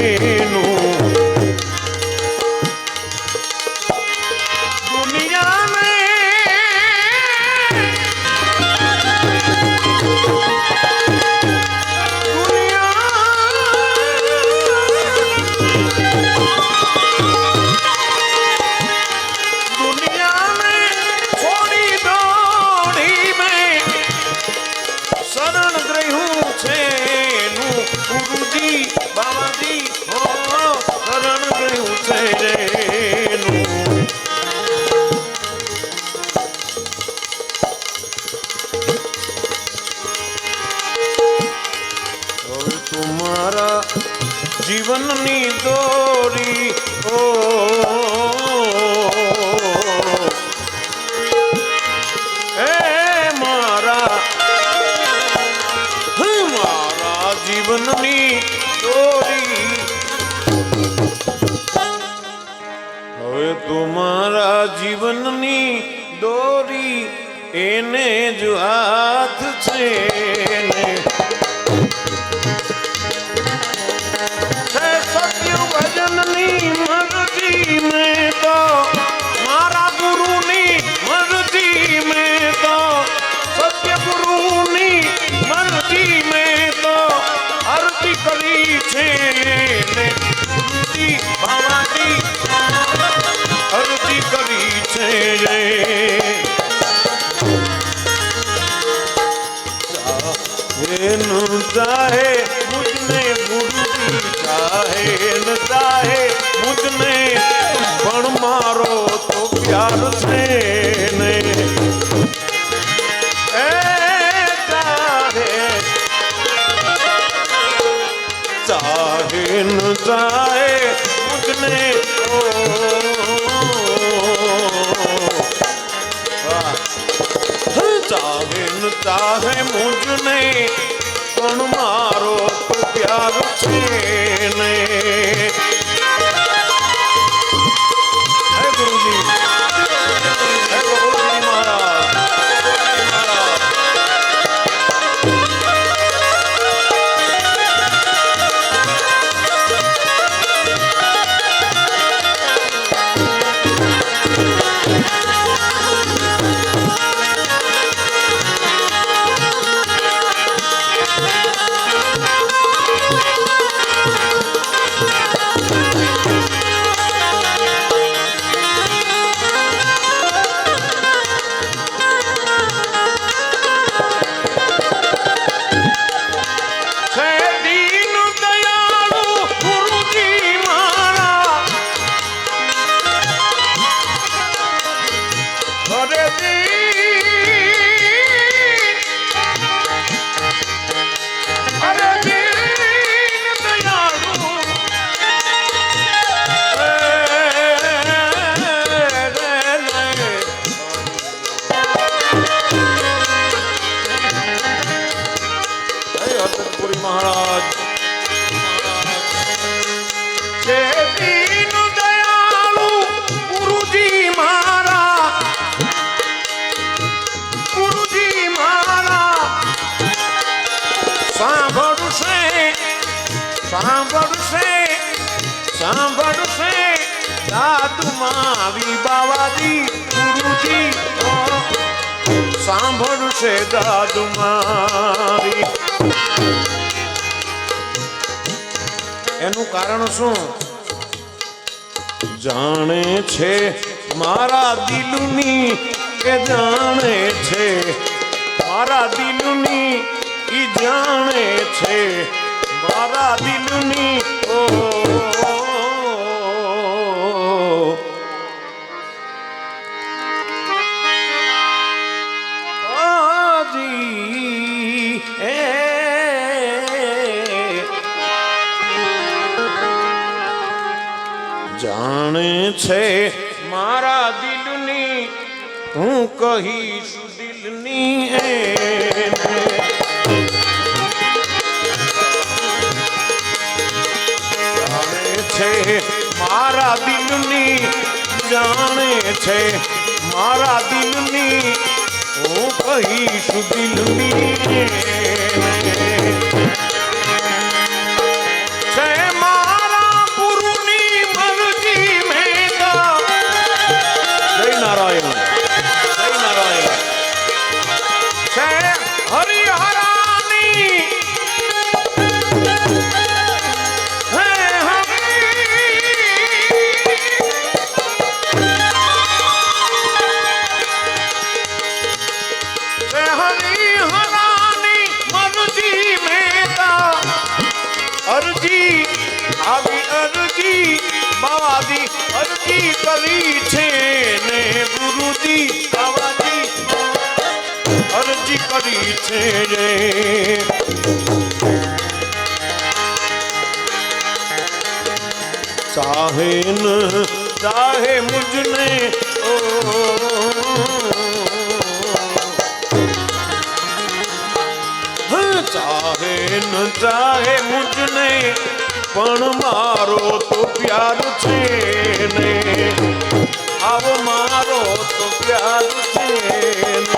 Hey. મારા જીવનની દોરી એને જ હાથ છે જેનું ચાહે রুচিয়ে સાંભળશે દાદુ મારી એનું કારણ શું જાણે છે મારા દિલની એ જાણે છે મારા દિલની ઈ જાણે છે મારા દિલની ઓ જાણે છે મારા દિલની, હું કહીશ દિલની જાણે છે મારા દિલની, જાણે છે મારા દિલની, હું કહીશ દિલની છે રે ચાહે ન ચાહે મુજને ઓ ચાહે ન ચાહે મુજને પણ મારો તો પ્યાર છે ને આવ મારો તો પ્યાર છે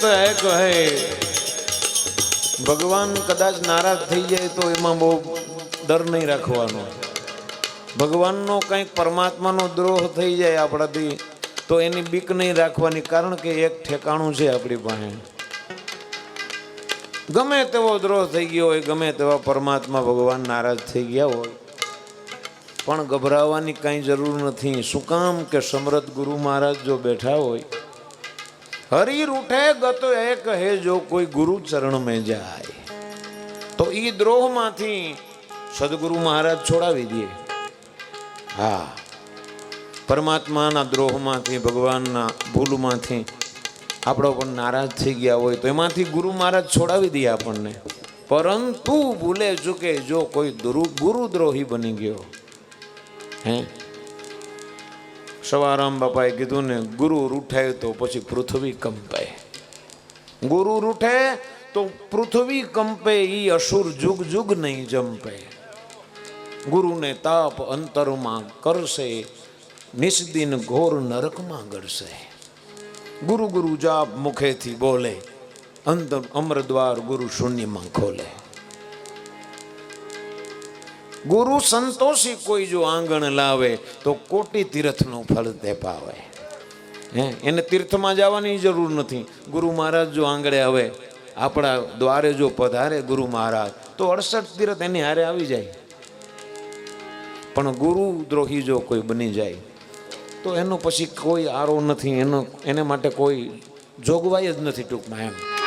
ગત હે કહે ભગવાન કદાચ નારાજ થઈ જાય તો એમાં બહુ ડર નહીં રાખવાનો. ભગવાનનો કંઈક પરમાત્માનો દ્રોહ થઈ જાય આપણાથી, તો એની બીક નહીં રાખવાની, કારણ કે એક ઠેકાણું છે આપણી પાસે. ગમે તેવો દ્રોહ થઈ ગયો હોય, ગમે તેવા પરમાત્મા ભગવાન નારાજ થઈ ગયા હોય, પણ ગભરાવાની કાંઈ જરૂર નથી. શું કામ કે સમરથ ગુરુ મહારાજ જો બેઠા હોય હરી રૂઠે ગતો એ કહે જો કોઈ ગુરુ ચરણ મેં જાય. તો ઈ દ્રોહમાંથી સદગુરુ મહારાજ છોડાવી દે. હા. પરમાત્માના દ્રોહમાંથી, ભગવાનના ભૂલમાંથી આપણો પણ નારાજ થઈ ગયા હોય તો એમાંથી ગુરુ મહારાજ છોડાવી દે આપણને. પરંતુ ભૂલે ચૂકે જો કોઈ ગુરુ ગુરુદ્રોહી બની ગયો. હે? સવારામ બાપાએ કીધું ને, ગુરુ રૂઠે તો પછી પૃથ્વી કંપે ગુરુ રૂઠે તો પૃથ્વી કંપે એ અસુર જુગ જુગ નહીં જંપે ગુરુને તાપ અંતરમાં કરશે નિષ્દિન ઘોર નરકમાં ગળશે. ગુરુ ગુરુ જાપ મુખેથી બોલે અંતર અમરદ્વાર ગુરુ શૂન્યમાં ખોલે. ગુરુ સંતોષી કોઈ જો આંગણ લાવે તો કોટી તીર્થનું ફળ તે પાવે. હે, એને તીર્થમાં જવાની જરૂર નથી. ગુરુ મહારાજ જો આંગળે આવે, આપણા દ્વારે જો પધારે ગુરુ મહારાજ, તો અડસઠ તીર્થ એની હારે આવી જાય. પણ ગુરુ દ્રોહી જો કોઈ બની જાય, તો એનો પછી કોઈ આરો નથી. એનો, એને માટે કોઈ જોગવાઈ જ નથી ટૂંકમાં એમ.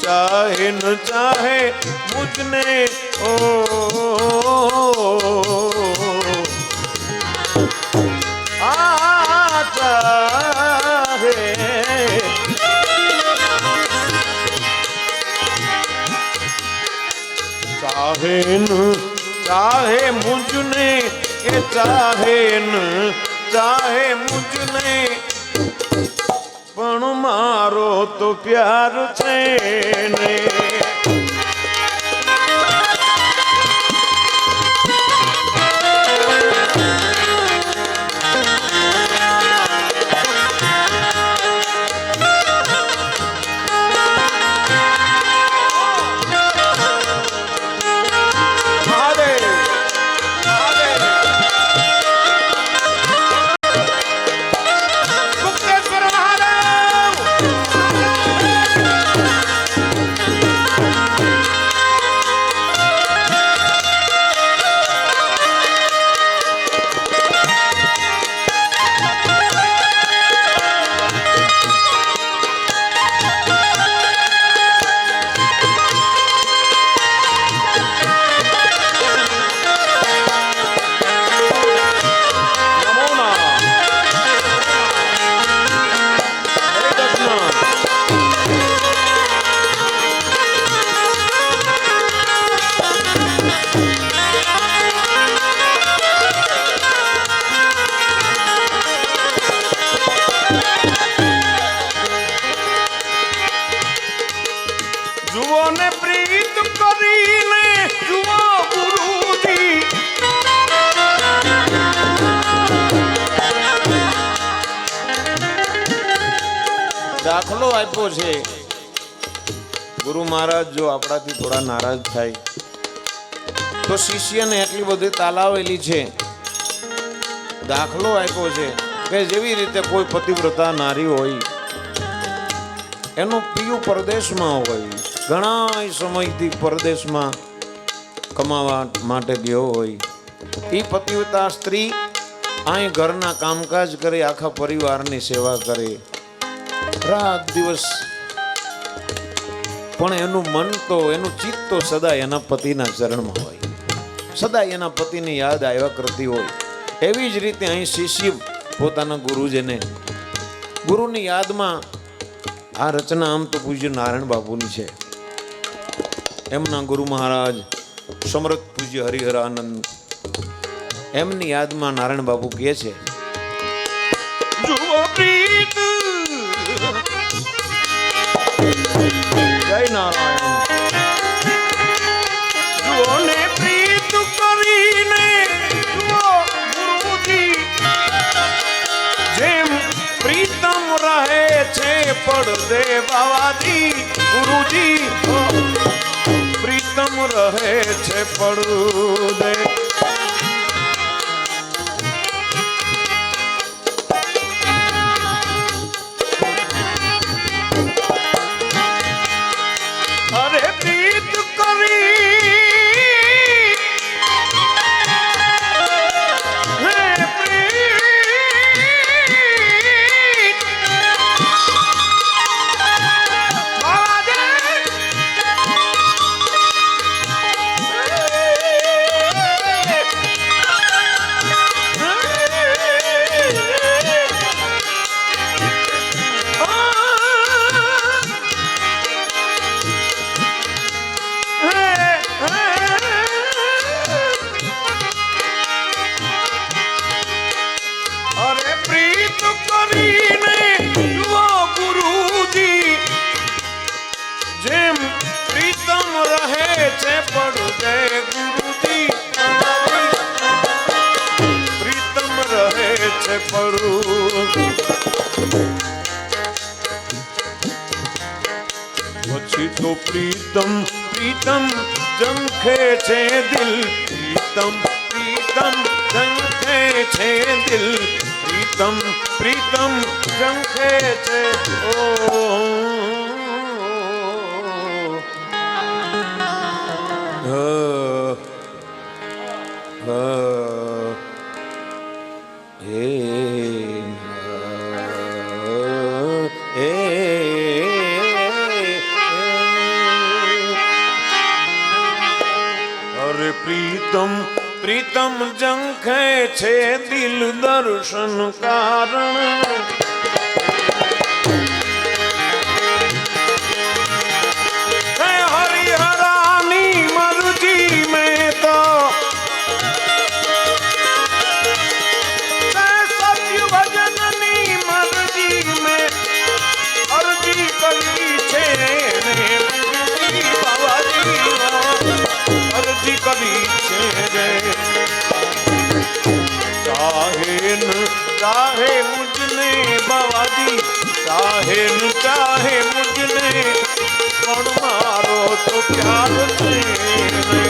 ચાહે ન ચાહે મુજને ઓ આ ચાહે ચાહે ન ચાહે મુજને એ ચાહે ન ચાહે મુજને મારો તો પ્યાર આપ્યો છે. ગુરુ મહારાજ, જો આપણાથી થોડા નારાજ થાય, તો શિષ્યને એટલી બધી તાલાવેલી છે, દાખલો આપ્યો છે કે જેવી રીતે કોઈ પતિવ્રતા નારી હોય, એનું પિયું પરદેશમાં હોય ઘણા સમયથી પરદેશમાં કમાવા માટે ગયો હોય એ પતિવતા સ્ત્રી અહીં ઘરના કામકાજ કરે, આખા પરિવારની સેવા કરે રાત દિવસ. પણ એનું મન તો, એનું ચિત્ત તો સદા એના પતિના ચરણમાં હોય. સદા એના પતિની યાદ આવ્યા કરતી હોય. એવી જ રીતે અહીં શિષ્ય પોતાના ગુરુજીને, ગુરુની યાદમાં આ રચના આમ તો પૂજ્ય નારાયણ બાપુની છે. એમના ગુરુ મહારાજ સમરથ પૂજ્ય હરિહરાનંદ એમની યાદમાં નારાયણ બાપુ કહે છે જય નારાયણ. પ્રીત કરીને જેમ પ્રીતમ રહે છે પડદે બાવાજી ગુરુજી. પ્રીતમ રહે છે પડદે છે પડું પછી તો પ્રીતમ પ્રીતમ જંખે છે દિલ. પ્રીતમ પ્રીતમ જંખે છે દિલ. પ્રીતમ પ્રીતમ જંખે છે. ઓ દેખે છે દિલ દર્શન કારણ. હે હરિહરાની મરજી ચાહે મુજને બાબાજી ચાહે ન ચાહે મુજને પણ મારો તો પ્યાર છે